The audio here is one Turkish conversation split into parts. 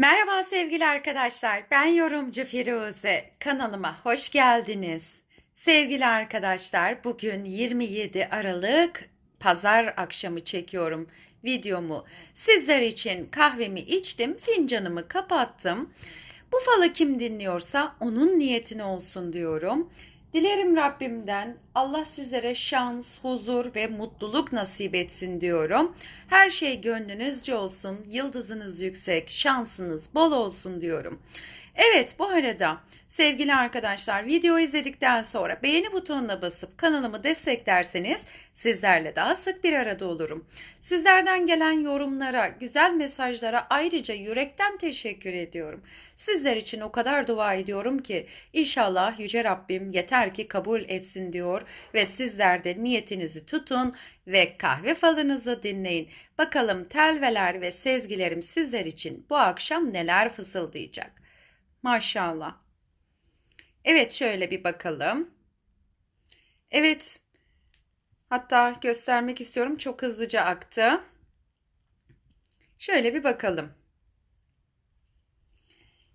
Merhaba sevgili arkadaşlar. Ben yorumcu Firuze. Kanalıma hoş geldiniz. Sevgili arkadaşlar, bugün 27 Aralık pazar akşamı çekiyorum videomu. Sizler için kahvemi içtim, fincanımı kapattım. Bu falı kim dinliyorsa onun niyetine olsun diyorum. Dilerim Rabbimden Allah sizlere şans, huzur ve mutluluk nasip etsin diyorum. Her şey gönlünüzce olsun, yıldızınız yüksek, şansınız bol olsun diyorum. Evet bu arada sevgili arkadaşlar video izledikten sonra beğeni butonuna basıp kanalımı desteklerseniz sizlerle daha sık bir arada olurum. Sizlerden gelen yorumlara, güzel mesajlara ayrıca yürekten teşekkür ediyorum. Sizler için o kadar dua ediyorum ki inşallah Yüce Rabbim yeter ki kabul etsin diyor ve sizler de niyetinizi tutun ve kahve falınızı dinleyin. Bakalım telveler ve sezgilerim sizler için bu akşam neler fısıldayacak. Maşallah. Evet şöyle bir bakalım. Evet. Hatta göstermek istiyorum. Çok hızlıca aktı. Şöyle bir bakalım.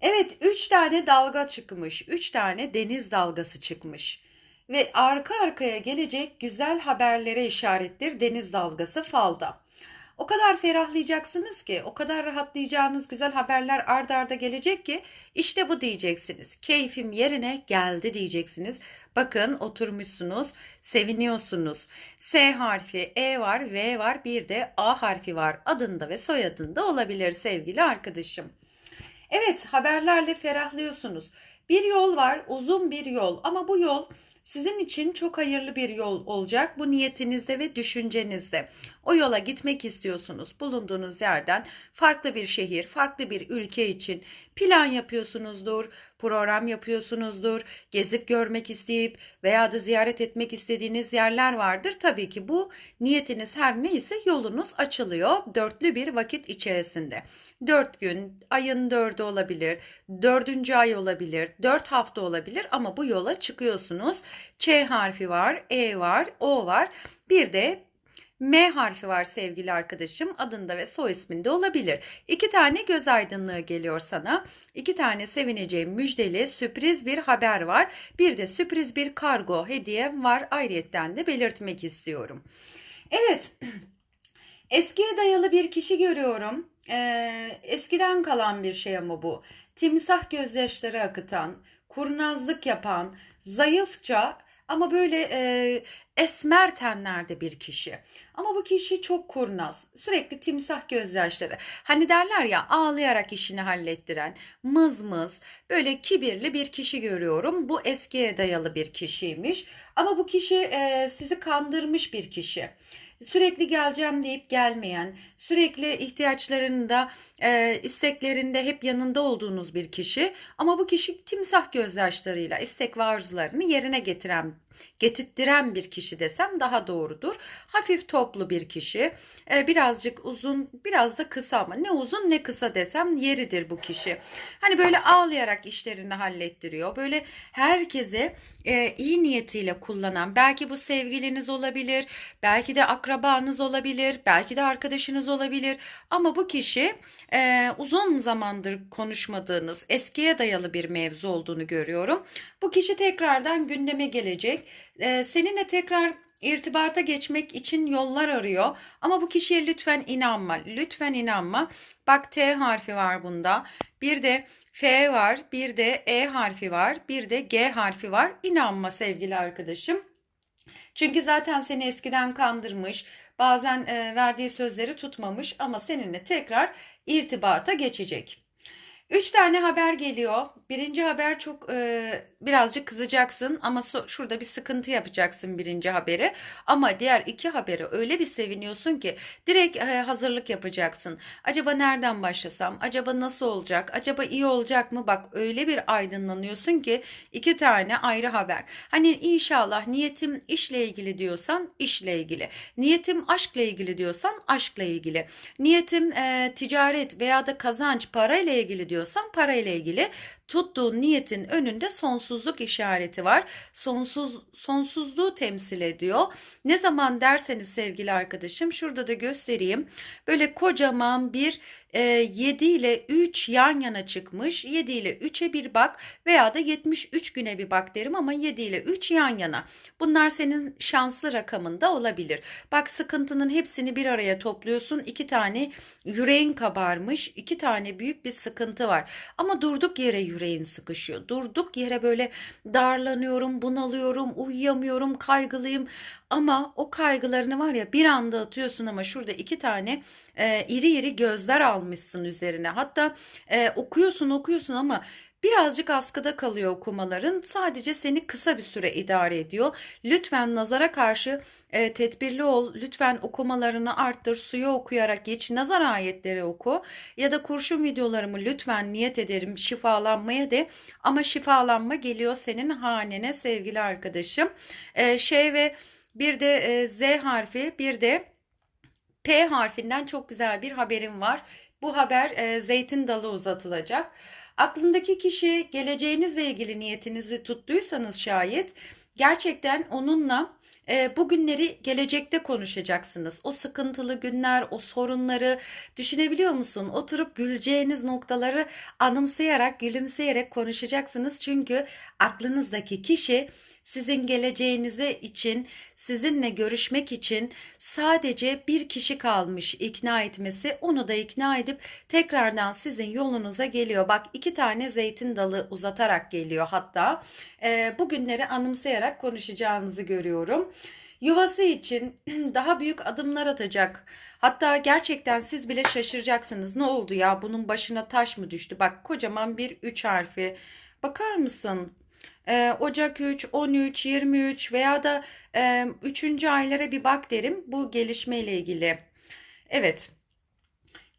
Evet 3 tane dalga çıkmış. 3 tane deniz dalgası çıkmış. Ve arka arkaya gelecek güzel haberlere işarettir deniz dalgası falda. O kadar ferahlayacaksınız ki, o kadar rahatlayacağınız güzel haberler ard arda gelecek ki işte bu diyeceksiniz. Keyfim yerine geldi diyeceksiniz. Bakın oturmuşsunuz, seviniyorsunuz. S harfi, E var, V var, bir de A harfi var. Adında ve soyadında olabilir sevgili arkadaşım. Evet, haberlerle ferahlıyorsunuz. Bir yol var, uzun bir yol ama bu yol sizin için çok hayırlı bir yol olacak bu niyetinizde ve düşüncenizde. O yola gitmek istiyorsunuz. Bulunduğunuz yerden farklı bir şehir, farklı bir ülke için plan yapıyorsunuzdur, program yapıyorsunuzdur, gezip görmek isteyip veya da ziyaret etmek istediğiniz yerler vardır. Tabii ki bu niyetiniz her neyse yolunuz açılıyor dörtlü bir vakit içerisinde. Dört gün, ayın dördü olabilir, dördüncü ay olabilir, dört hafta olabilir ama bu yola çıkıyorsunuz. Ç harfi var, E var, O var. Bir de M harfi var sevgili arkadaşım. Adında ve soy isminde olabilir. İki tane göz aydınlığı geliyor sana. İki tane sevineceğim müjdeli sürpriz bir haber var. Bir de sürpriz bir kargo hediyem var. Ayrıyetten de belirtmek istiyorum. Evet. Eskiye dayalı bir kişi görüyorum. Ee, eskiden kalan bir şey ama bu. Timsah gözyaşları akıtan, kurnazlık yapan, zayıfça ama böyle e, esmer tenlerde bir kişi. Ama bu kişi çok kurnaz. Sürekli timsah gözyaşları. Hani derler ya ağlayarak işini hallettiren, mız mız, böyle kibirli bir kişi görüyorum. Bu eskiye dayalı bir kişiymiş. Ama bu kişi e, sizi kandırmış bir kişi sürekli geleceğim deyip gelmeyen, sürekli ihtiyaçlarında, e, isteklerinde hep yanında olduğunuz bir kişi. Ama bu kişi timsah gözyaşlarıyla istek ve arzularını yerine getiren, getirttiren bir kişi desem daha doğrudur. Hafif toplu bir kişi, e, birazcık uzun, biraz da kısa ama ne uzun ne kısa desem yeridir bu kişi. Hani böyle ağlayarak işlerini hallettiriyor. Böyle herkese e, iyi niyetiyle kullanan, belki bu sevgiliniz olabilir, belki de akrabanız olabilir, belki de arkadaşınız olabilir. Ama bu kişi e, uzun zamandır konuşmadığınız, eskiye dayalı bir mevzu olduğunu görüyorum. Bu kişi tekrardan gündeme gelecek. E, seninle tekrar irtibata geçmek için yollar arıyor. Ama bu kişiye lütfen inanma. Lütfen inanma. Bak T harfi var bunda. Bir de F var, bir de E harfi var, bir de G harfi var. İnanma sevgili arkadaşım. Çünkü zaten seni eskiden kandırmış, bazen e, verdiği sözleri tutmamış ama seninle tekrar irtibata geçecek. Üç tane haber geliyor. Birinci haber çok e, birazcık kızacaksın ama şurada bir sıkıntı yapacaksın birinci haberi. Ama diğer iki haberi öyle bir seviniyorsun ki direkt e, hazırlık yapacaksın. Acaba nereden başlasam? Acaba nasıl olacak? Acaba iyi olacak mı? Bak öyle bir aydınlanıyorsun ki iki tane ayrı haber. Hani inşallah niyetim işle ilgili diyorsan işle ilgili. Niyetim aşkla ilgili diyorsan aşkla ilgili. Niyetim e, ticaret veya da kazanç parayla ilgili diyorsan parayla ilgili tuttuğun niyetin önünde sonsuzluk işareti var. Sonsuz sonsuzluğu temsil ediyor. Ne zaman derseniz sevgili arkadaşım şurada da göstereyim. Böyle kocaman bir 7 ile 3 yan yana çıkmış. 7 ile 3'e bir bak veya da 73 güne bir bak derim ama 7 ile 3 yan yana. Bunlar senin şanslı rakamında olabilir. Bak sıkıntının hepsini bir araya topluyorsun. 2 tane yüreğin kabarmış. 2 tane büyük bir sıkıntı var. Ama durduk yere yüreğin sıkışıyor. Durduk yere böyle darlanıyorum, bunalıyorum, uyuyamıyorum, kaygılıyım. Ama o kaygılarını var ya bir anda atıyorsun ama şurada iki tane e, iri iri gözler almışsın üzerine. Hatta e, okuyorsun okuyorsun ama birazcık askıda kalıyor okumaların. Sadece seni kısa bir süre idare ediyor. Lütfen nazara karşı e, tedbirli ol. Lütfen okumalarını arttır. Suyu okuyarak geç. Nazar ayetleri oku. Ya da kurşun videolarımı lütfen niyet ederim şifalanmaya de. Ama şifalanma geliyor senin hanene sevgili arkadaşım. E, şey ve bir de e, Z harfi, bir de P harfinden çok güzel bir haberim var. Bu haber e, zeytin dalı uzatılacak. Aklındaki kişi geleceğinizle ilgili niyetinizi tuttuysanız şayet gerçekten onunla e, bu günleri gelecekte konuşacaksınız. O sıkıntılı günler, o sorunları düşünebiliyor musun? Oturup güleceğiniz noktaları anımsayarak, gülümseyerek konuşacaksınız. Çünkü aklınızdaki kişi sizin geleceğinize için, sizinle görüşmek için sadece bir kişi kalmış ikna etmesi. Onu da ikna edip tekrardan sizin yolunuza geliyor. Bak iki tane zeytin dalı uzatarak geliyor hatta. E, bu günleri anımsayarak konuşacağınızı görüyorum. Yuvası için daha büyük adımlar atacak. Hatta gerçekten siz bile şaşıracaksınız. Ne oldu ya? Bunun başına taş mı düştü? Bak kocaman bir üç harfi. Bakar mısın? Ee, Ocak 3, 13, 23 veya da e, 3. aylara bir bak derim bu gelişmeyle ilgili. Evet.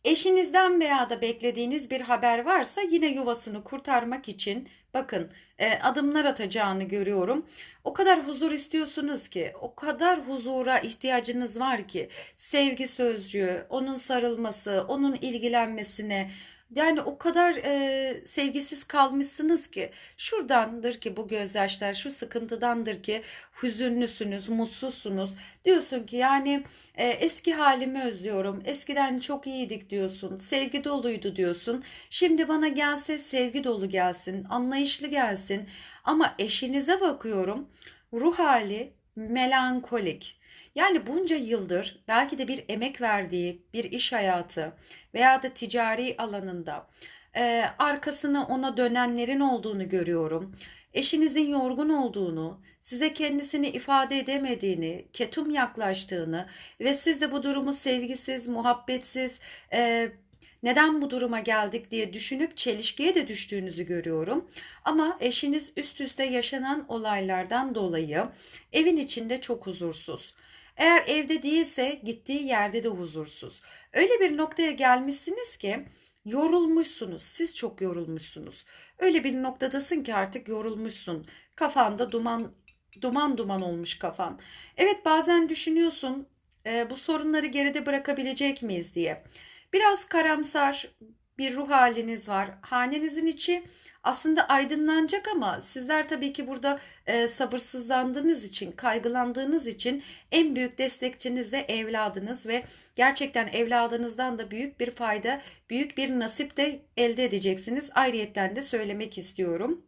Eşinizden veya da beklediğiniz bir haber varsa yine yuvasını kurtarmak için bakın e, adımlar atacağını görüyorum. O kadar huzur istiyorsunuz ki, o kadar huzura ihtiyacınız var ki sevgi sözcüğü, onun sarılması, onun ilgilenmesine, yani o kadar e, sevgisiz kalmışsınız ki şuradandır ki bu gözyaşlar, şu sıkıntıdandır ki hüzünlüsünüz, mutsuzsunuz. Diyorsun ki yani e, eski halimi özlüyorum. Eskiden çok iyiydik diyorsun. Sevgi doluydu diyorsun. Şimdi bana gelse sevgi dolu gelsin, anlayışlı gelsin. Ama eşinize bakıyorum. Ruh hali melankolik. Yani bunca yıldır belki de bir emek verdiği bir iş hayatı veya da ticari alanında e, arkasını ona dönenlerin olduğunu görüyorum. Eşinizin yorgun olduğunu, size kendisini ifade edemediğini, ketum yaklaştığını ve siz de bu durumu sevgisiz, muhabbetsiz, e, neden bu duruma geldik diye düşünüp çelişkiye de düştüğünüzü görüyorum. Ama eşiniz üst üste yaşanan olaylardan dolayı evin içinde çok huzursuz. Eğer evde değilse gittiği yerde de huzursuz. Öyle bir noktaya gelmişsiniz ki yorulmuşsunuz. Siz çok yorulmuşsunuz. Öyle bir noktadasın ki artık yorulmuşsun. Kafanda duman duman duman olmuş kafan. Evet bazen düşünüyorsun e, bu sorunları geride bırakabilecek miyiz diye. Biraz karamsar, bir ruh haliniz var. Hanenizin içi aslında aydınlanacak ama sizler tabii ki burada e, sabırsızlandığınız için, kaygılandığınız için en büyük destekçiniz de evladınız ve gerçekten evladınızdan da büyük bir fayda, büyük bir nasip de elde edeceksiniz. Ayrıyetten de söylemek istiyorum.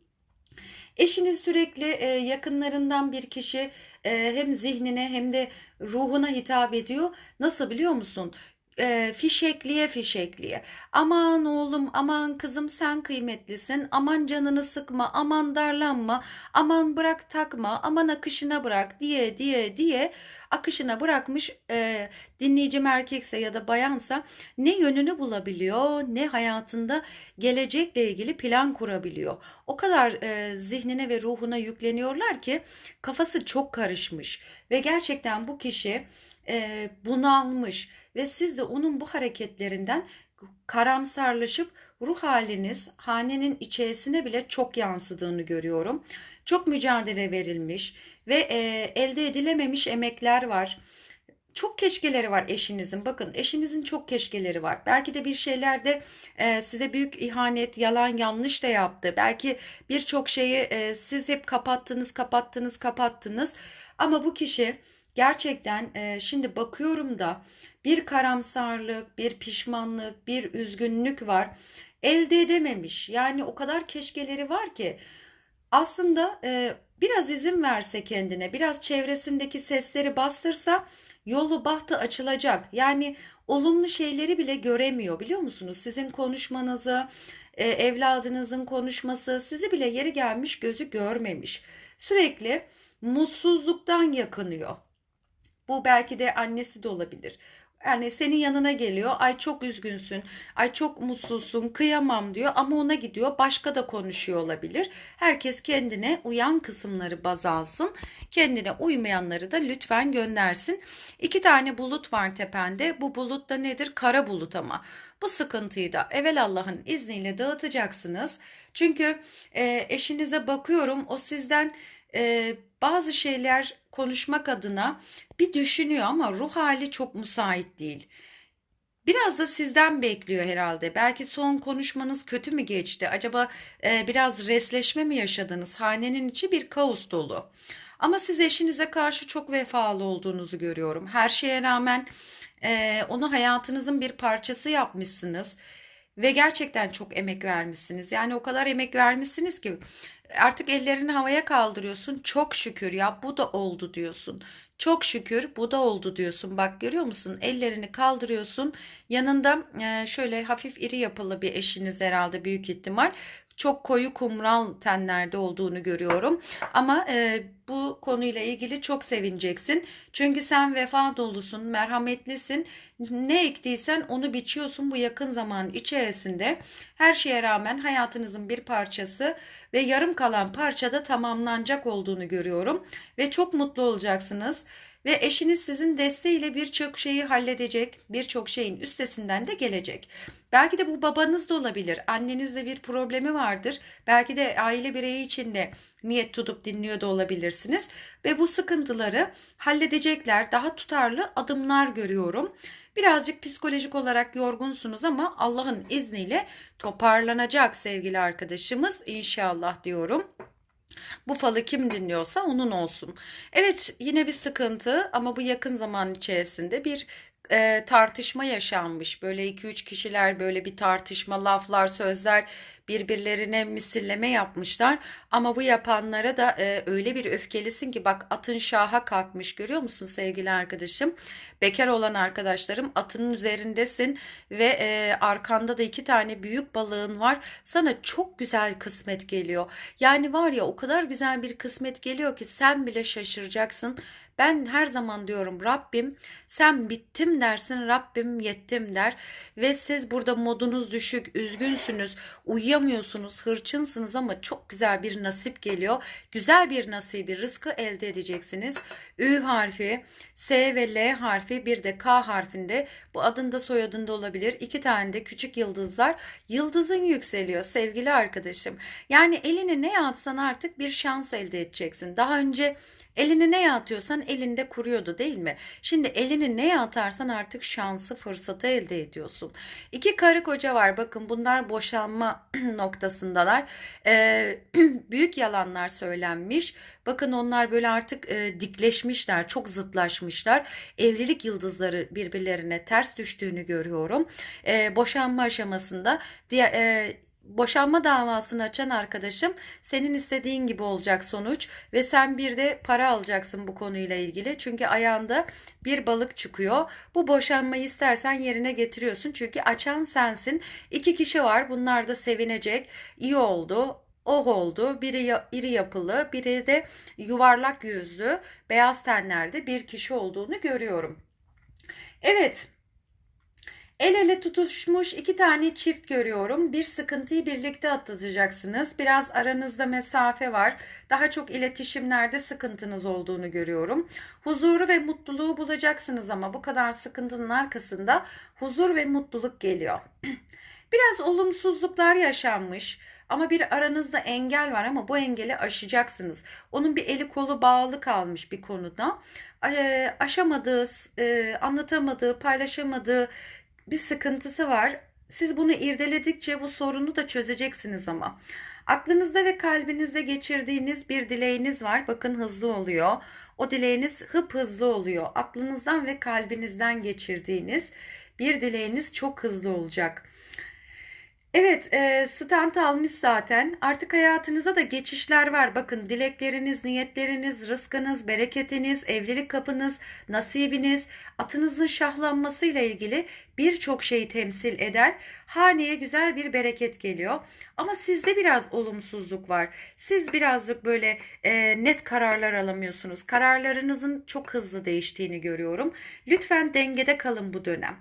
Eşiniz sürekli e, yakınlarından bir kişi e, hem zihnine hem de ruhuna hitap ediyor. Nasıl biliyor musun? E, fişekliye fişekliye. Aman oğlum, aman kızım sen kıymetlisin. Aman canını sıkma, aman darlanma, aman bırak takma, aman akışına bırak diye diye diye akışına bırakmış e, dinleyicim erkekse ya da bayansa ne yönünü bulabiliyor ne hayatında gelecekle ilgili plan kurabiliyor. O kadar e, zihnine ve ruhuna yükleniyorlar ki kafası çok karışmış ve gerçekten bu kişi e, bunalmış ve siz de onun bu hareketlerinden karamsarlaşıp ruh haliniz hanenin içerisine bile çok yansıdığını görüyorum. Çok mücadele verilmiş ve e, elde edilememiş emekler var. Çok keşkeleri var eşinizin. Bakın eşinizin çok keşkeleri var. Belki de bir şeylerde e, size büyük ihanet, yalan, yanlış da yaptı. Belki birçok şeyi e, siz hep kapattınız, kapattınız, kapattınız. Ama bu kişi gerçekten e, şimdi bakıyorum da bir karamsarlık, bir pişmanlık, bir üzgünlük var. Elde edememiş. Yani o kadar keşkeleri var ki aslında e, biraz izin verse kendine, biraz çevresindeki sesleri bastırsa yolu bahtı açılacak. Yani olumlu şeyleri bile göremiyor biliyor musunuz? Sizin konuşmanızı, e, evladınızın konuşması sizi bile yeri gelmiş gözü görmemiş. Sürekli mutsuzluktan yakınıyor. Bu belki de annesi de olabilir. Yani senin yanına geliyor. Ay çok üzgünsün. Ay çok mutsuzsun. Kıyamam diyor ama ona gidiyor. Başka da konuşuyor olabilir. Herkes kendine uyan kısımları baz alsın. Kendine uymayanları da lütfen göndersin. İki tane bulut var tepende. Bu bulut da nedir? Kara bulut ama. Bu sıkıntıyı da evvel Allah'ın izniyle dağıtacaksınız. Çünkü e, eşinize bakıyorum o sizden e, bazı şeyler konuşmak adına bir düşünüyor ama ruh hali çok müsait değil. Biraz da sizden bekliyor herhalde. Belki son konuşmanız kötü mü geçti? Acaba e, biraz resleşme mi yaşadınız? Hanenin içi bir kaos dolu. Ama siz eşinize karşı çok vefalı olduğunuzu görüyorum. Her şeye rağmen e, onu hayatınızın bir parçası yapmışsınız. Ve gerçekten çok emek vermişsiniz. Yani o kadar emek vermişsiniz ki artık ellerini havaya kaldırıyorsun. Çok şükür ya bu da oldu diyorsun. Çok şükür bu da oldu diyorsun. Bak görüyor musun? Ellerini kaldırıyorsun. Yanında şöyle hafif iri yapılı bir eşiniz herhalde büyük ihtimal çok koyu kumral tenlerde olduğunu görüyorum. Ama e, bu konuyla ilgili çok sevineceksin. Çünkü sen vefa dolusun, merhametlisin. Ne ektiysen onu biçiyorsun bu yakın zaman içerisinde. Her şeye rağmen hayatınızın bir parçası ve yarım kalan parçada tamamlanacak olduğunu görüyorum. Ve çok mutlu olacaksınız. Ve eşiniz sizin desteğiyle birçok şeyi halledecek, birçok şeyin üstesinden de gelecek. Belki de bu babanız da olabilir, annenizde bir problemi vardır. Belki de aile bireyi içinde niyet tutup dinliyor da olabilirsiniz. Ve bu sıkıntıları halledecekler, daha tutarlı adımlar görüyorum. Birazcık psikolojik olarak yorgunsunuz ama Allah'ın izniyle toparlanacak sevgili arkadaşımız inşallah diyorum. Bu falı kim dinliyorsa onun olsun. Evet yine bir sıkıntı ama bu yakın zaman içerisinde bir e, tartışma yaşanmış. Böyle 2-3 kişiler böyle bir tartışma, laflar, sözler birbirlerine misilleme yapmışlar. Ama bu yapanlara da e, öyle bir öfkelisin ki bak atın şaha kalkmış görüyor musun sevgili arkadaşım? Bekar olan arkadaşlarım atının üzerindesin ve e, arkanda da iki tane büyük balığın var. Sana çok güzel kısmet geliyor. Yani var ya o kadar güzel bir kısmet geliyor ki sen bile şaşıracaksın. Ben her zaman diyorum Rabbim sen bittim dersin Rabbim yettim der. Ve siz burada modunuz düşük üzgünsünüz uyuyamıyorsunuz hırçınsınız ama çok güzel bir nasip geliyor. Güzel bir nasibi rızkı elde edeceksiniz. Ü harfi S ve L harfi bir de K harfinde. Bu adında soyadında olabilir. İki tane de küçük yıldızlar. Yıldızın yükseliyor sevgili arkadaşım. Yani elini ne atsan artık bir şans elde edeceksin. Daha önce Elini neye atıyorsan elinde kuruyordu değil mi? Şimdi elini neye atarsan artık şansı fırsatı elde ediyorsun. İki karı koca var bakın bunlar boşanma noktasındalar. Ee, büyük yalanlar söylenmiş. Bakın onlar böyle artık e, dikleşmişler, çok zıtlaşmışlar. Evlilik yıldızları birbirlerine ters düştüğünü görüyorum. E, boşanma aşamasında diğer e, boşanma davasını açan arkadaşım senin istediğin gibi olacak sonuç ve sen bir de para alacaksın bu konuyla ilgili. Çünkü ayağında bir balık çıkıyor. Bu boşanmayı istersen yerine getiriyorsun. Çünkü açan sensin. İki kişi var. Bunlar da sevinecek. İyi oldu. Oh oldu. Biri iri yapılı, biri de yuvarlak yüzlü, beyaz tenlerde bir kişi olduğunu görüyorum. Evet, El ele tutuşmuş iki tane çift görüyorum. Bir sıkıntıyı birlikte atlatacaksınız. Biraz aranızda mesafe var. Daha çok iletişimlerde sıkıntınız olduğunu görüyorum. Huzuru ve mutluluğu bulacaksınız ama bu kadar sıkıntının arkasında huzur ve mutluluk geliyor. Biraz olumsuzluklar yaşanmış. Ama bir aranızda engel var ama bu engeli aşacaksınız. Onun bir eli kolu bağlı kalmış bir konuda. Aşamadığı, anlatamadığı, paylaşamadığı bir sıkıntısı var. siz bunu irdeledikçe bu sorunu da çözeceksiniz ama. Aklınızda ve kalbinizde geçirdiğiniz bir dileğiniz var. Bakın hızlı oluyor. O dileğiniz hıp hızlı oluyor. Aklınızdan ve kalbinizden geçirdiğiniz bir dileğiniz çok hızlı olacak. Evet, e, stand almış zaten. Artık hayatınızda da geçişler var. Bakın dilekleriniz, niyetleriniz, rızkınız, bereketiniz, evlilik kapınız, nasibiniz, atınızın şahlanmasıyla ilgili birçok şeyi temsil eder. Haneye güzel bir bereket geliyor. Ama sizde biraz olumsuzluk var. Siz birazcık böyle e, net kararlar alamıyorsunuz. Kararlarınızın çok hızlı değiştiğini görüyorum. Lütfen dengede kalın bu dönem.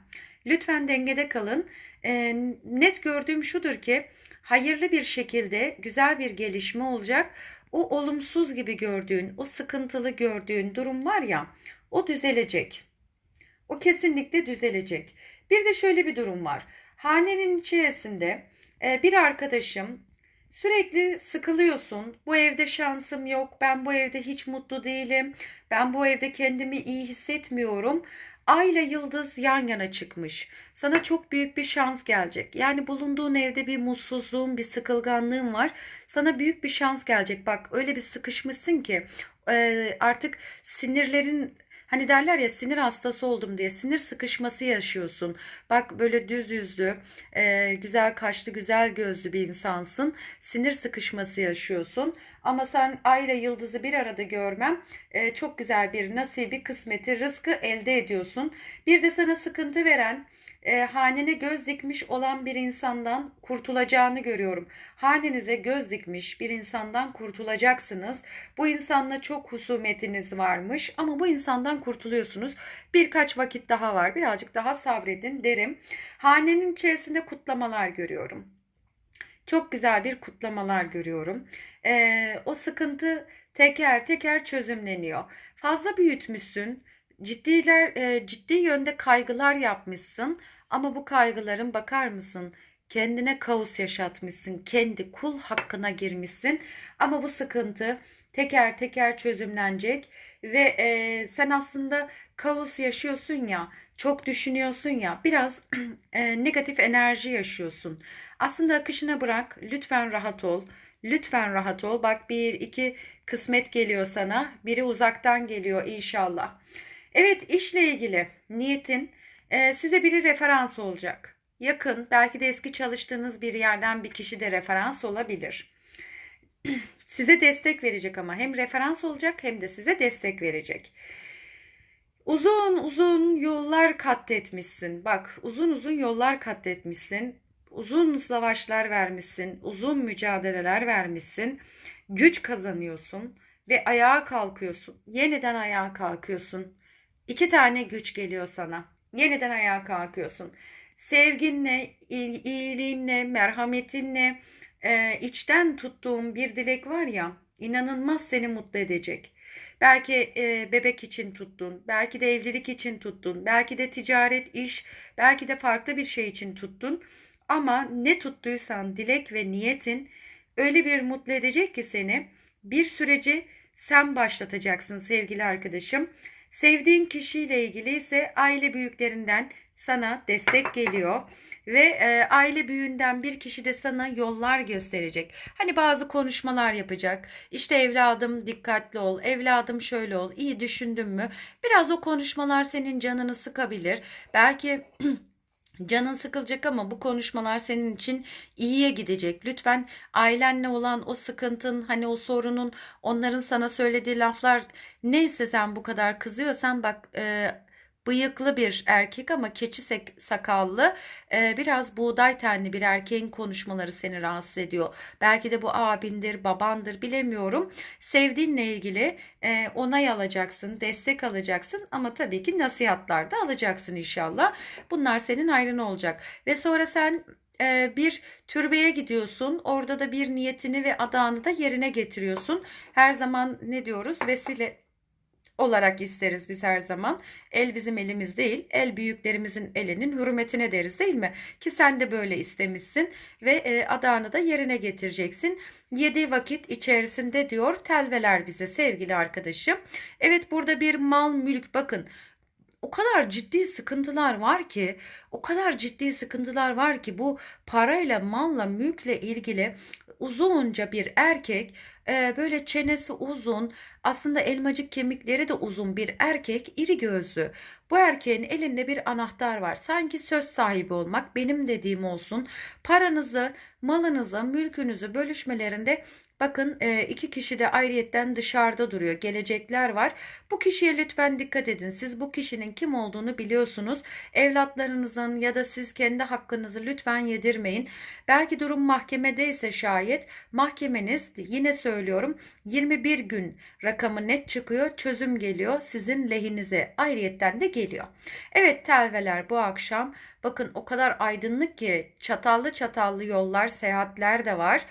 Lütfen dengede kalın. E, net gördüğüm şudur ki hayırlı bir şekilde güzel bir gelişme olacak. O olumsuz gibi gördüğün, o sıkıntılı gördüğün durum var ya, o düzelecek. O kesinlikle düzelecek. Bir de şöyle bir durum var. Hanenin içerisinde e, bir arkadaşım sürekli sıkılıyorsun. Bu evde şansım yok. Ben bu evde hiç mutlu değilim. Ben bu evde kendimi iyi hissetmiyorum. Ay ile yıldız yan yana çıkmış. Sana çok büyük bir şans gelecek. Yani bulunduğun evde bir mutsuzluğun, bir sıkılganlığın var. Sana büyük bir şans gelecek. Bak öyle bir sıkışmışsın ki artık sinirlerin Hani derler ya sinir hastası oldum diye sinir sıkışması yaşıyorsun. Bak böyle düz yüzlü, e, güzel kaşlı, güzel gözlü bir insansın. Sinir sıkışması yaşıyorsun. Ama sen ay ile yıldızı bir arada görmem e, çok güzel bir nasibi, kısmeti, rızkı elde ediyorsun. Bir de sana sıkıntı veren, e, hanene göz dikmiş olan bir insandan kurtulacağını görüyorum. Hanenize göz dikmiş bir insandan kurtulacaksınız. Bu insanla çok husumetiniz varmış ama bu insandan kurtuluyorsunuz. Birkaç vakit daha var. Birazcık daha sabredin derim. Hanenin içerisinde kutlamalar görüyorum. Çok güzel bir kutlamalar görüyorum. Ee, o sıkıntı teker teker çözümleniyor. Fazla büyütmüşsün. Ciddiler, e, ciddi yönde kaygılar yapmışsın ama bu kaygıların bakar mısın? Kendine kaos yaşatmışsın. Kendi kul hakkına girmişsin. Ama bu sıkıntı teker teker çözümlenecek ve e, sen aslında kaos yaşıyorsun ya, çok düşünüyorsun ya, biraz e, negatif enerji yaşıyorsun. Aslında akışına bırak, lütfen rahat ol. Lütfen rahat ol. Bak bir iki kısmet geliyor sana. Biri uzaktan geliyor inşallah. Evet işle ilgili niyetin e, size biri referans olacak. Yakın belki de eski çalıştığınız bir yerden bir kişi de referans olabilir. size destek verecek ama hem referans olacak hem de size destek verecek. Uzun uzun yollar kat etmişsin. Bak uzun uzun yollar kat etmişsin. Uzun savaşlar vermişsin. Uzun mücadeleler vermişsin. Güç kazanıyorsun ve ayağa kalkıyorsun. Yeniden ayağa kalkıyorsun. İki tane güç geliyor sana. Yeniden ayağa kalkıyorsun. Sevginle, iyiliğinle, merhametinle, e, içten tuttuğun bir dilek var ya, inanılmaz seni mutlu edecek. Belki e, bebek için tuttun, belki de evlilik için tuttun, belki de ticaret, iş, belki de farklı bir şey için tuttun. Ama ne tuttuysan dilek ve niyetin öyle bir mutlu edecek ki seni bir süreci sen başlatacaksın sevgili arkadaşım. Sevdiğin kişiyle ilgili ise aile büyüklerinden sana destek geliyor ve e, aile büyüğünden bir kişi de sana yollar gösterecek. Hani bazı konuşmalar yapacak. İşte evladım dikkatli ol, evladım şöyle ol, iyi düşündün mü? Biraz o konuşmalar senin canını sıkabilir. Belki Canın sıkılacak ama bu konuşmalar senin için iyiye gidecek. Lütfen ailenle olan o sıkıntın, hani o sorunun, onların sana söylediği laflar neyse sen bu kadar kızıyorsan bak e, bıyıklı bir erkek ama keçi sakallı e, biraz buğday tenli bir erkeğin konuşmaları seni rahatsız ediyor. Belki de bu abindir, babandır bilemiyorum. Sevdiğinle ilgili e, onay alacaksın, destek alacaksın ama tabii ki nasihatlar da alacaksın inşallah. Bunlar senin ayrın olacak. Ve sonra sen e, bir türbeye gidiyorsun. Orada da bir niyetini ve adağını da yerine getiriyorsun. Her zaman ne diyoruz? Vesile olarak isteriz biz her zaman. El bizim elimiz değil. El büyüklerimizin elinin hürmetine deriz değil mi? Ki sen de böyle istemişsin ve e, adağını da yerine getireceksin. Yedi vakit içerisinde diyor telveler bize sevgili arkadaşım. Evet burada bir mal mülk bakın o kadar ciddi sıkıntılar var ki, o kadar ciddi sıkıntılar var ki bu parayla, malla, mülkle ilgili uzunca bir erkek, e, böyle çenesi uzun, aslında elmacık kemikleri de uzun bir erkek, iri gözlü. Bu erkeğin elinde bir anahtar var. Sanki söz sahibi olmak, benim dediğim olsun. Paranızı, malınızı, mülkünüzü bölüşmelerinde bakın e, iki kişi de ayrıyetten dışarıda duruyor. Gelecekler var. Bu kişiye lütfen dikkat edin. Siz bu kişinin kim olduğunu biliyorsunuz. Evlatlarınızın ya da siz kendi hakkınızı lütfen yedirmeyin. Belki durum mahkemedeyse şayet mahkemeniz yine söylüyorum 21 gün rakamı net çıkıyor. Çözüm geliyor sizin lehinize. Ayrıyetten de geliyor. Evet telveler bu akşam bakın o kadar aydınlık ki çatallı çatallı yollar, seyahatler de var.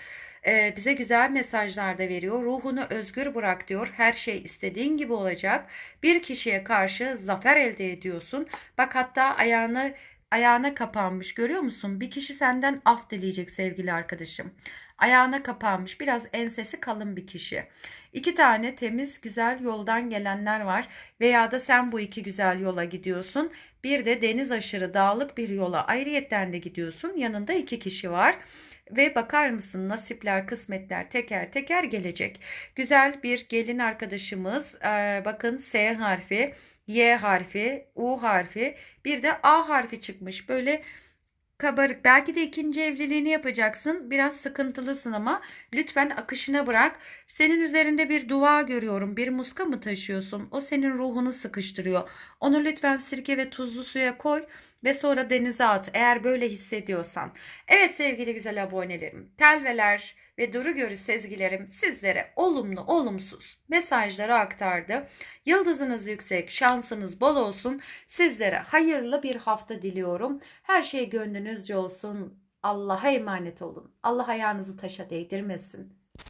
Ee, bize güzel mesajlar da veriyor. Ruhunu özgür bırak diyor. Her şey istediğin gibi olacak. Bir kişiye karşı zafer elde ediyorsun. Bak hatta ayağına ayağına kapanmış görüyor musun? Bir kişi senden af dileyecek sevgili arkadaşım. Ayağına kapanmış biraz ensesi kalın bir kişi. İki tane temiz güzel yoldan gelenler var veya da sen bu iki güzel yola gidiyorsun. Bir de deniz aşırı dağlık bir yola ayrıyetten de gidiyorsun. Yanında iki kişi var. Ve bakar mısın nasipler, kısmetler teker teker gelecek. Güzel bir gelin arkadaşımız. Ee, bakın S harfi, Y harfi, U harfi, bir de A harfi çıkmış. Böyle kabarık. Belki de ikinci evliliğini yapacaksın. Biraz sıkıntılısın ama lütfen akışına bırak. Senin üzerinde bir dua görüyorum. Bir muska mı taşıyorsun? O senin ruhunu sıkıştırıyor. Onu lütfen sirke ve tuzlu suya koy ve sonra denize at eğer böyle hissediyorsan. Evet sevgili güzel abonelerim, telveler ve duru görü sezgilerim sizlere olumlu olumsuz mesajları aktardı. Yıldızınız yüksek, şansınız bol olsun. Sizlere hayırlı bir hafta diliyorum. Her şey gönlünüzce olsun. Allah'a emanet olun. Allah ayağınızı taşa değdirmesin.